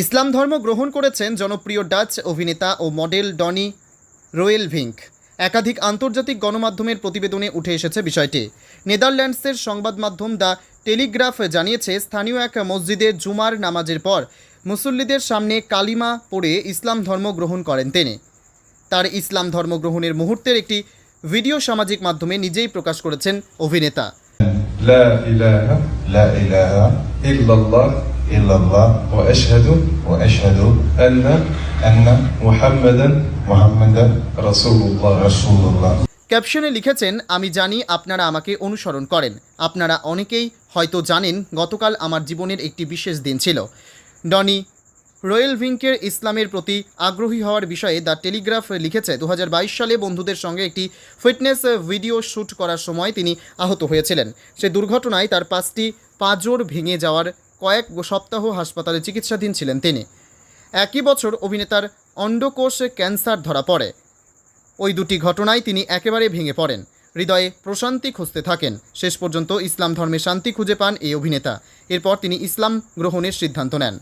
ইসলাম ধর্ম গ্রহণ করেছেন জনপ্রিয় ডাচ অভিনেতা ও মডেল ডনি রোয়েল ভিঙ্ক একাধিক আন্তর্জাতিক গণমাধ্যমের প্রতিবেদনে উঠে এসেছে বিষয়টি। নেদারল্যান্ডসের সংবাদ মাধ্যম দ্য টেলিগ্রাফ জানিয়েছে, স্থানীয় এক মসজিদে জুমার নামাজের পর মুসল্লিদের সামনে কালিমা পড়ে ইসলাম ধর্ম গ্রহণ করেন তিনি। তার ইসলাম ধর্ম গ্রহণের মুহূর্তের একটি ভিডিও সামাজিক মাধ্যমে নিজেই প্রকাশ করেছেন অভিনেতা। إلا الله وأشهد وأشهد أن أن محمدا محمدا رسول الله رسول الله ক্যাপশনে লিখেছেন আমি জানি আপনারা আমাকে অনুসরণ করেন আপনারা অনেকেই হয়তো জানেন গতকাল আমার জীবনের একটি বিশেষ দিন ছিল ডনি রয়েল ভিঙ্কের ইসলামের প্রতি আগ্রহী হওয়ার বিষয়ে দ্য টেলিগ্রাফ লিখেছে দু সালে বন্ধুদের সঙ্গে একটি ফিটনেস ভিডিও শ্যুট করার সময় তিনি আহত হয়েছিলেন সে দুর্ঘটনায় তার পাঁচটি পাঁজর ভেঙে যাওয়ার কয়েক সপ্তাহ হাসপাতালে চিকিৎসাধীন ছিলেন তিনি। একই বছর অভিনেতার অন্ডকোষে ক্যান্সার ধরা পড়ে। ওই দুটি ঘটনায় তিনি একেবারে ভেঙে পড়েন। হৃদয়ে প্রশান্তি খুঁজতে থাকেন। শেষ পর্যন্ত ইসলাম ধর্মে শান্তি খুঁজে পান এই অভিনেতা। এরপর তিনি ইসলাম গ্রহণের সিদ্ধান্ত নেন।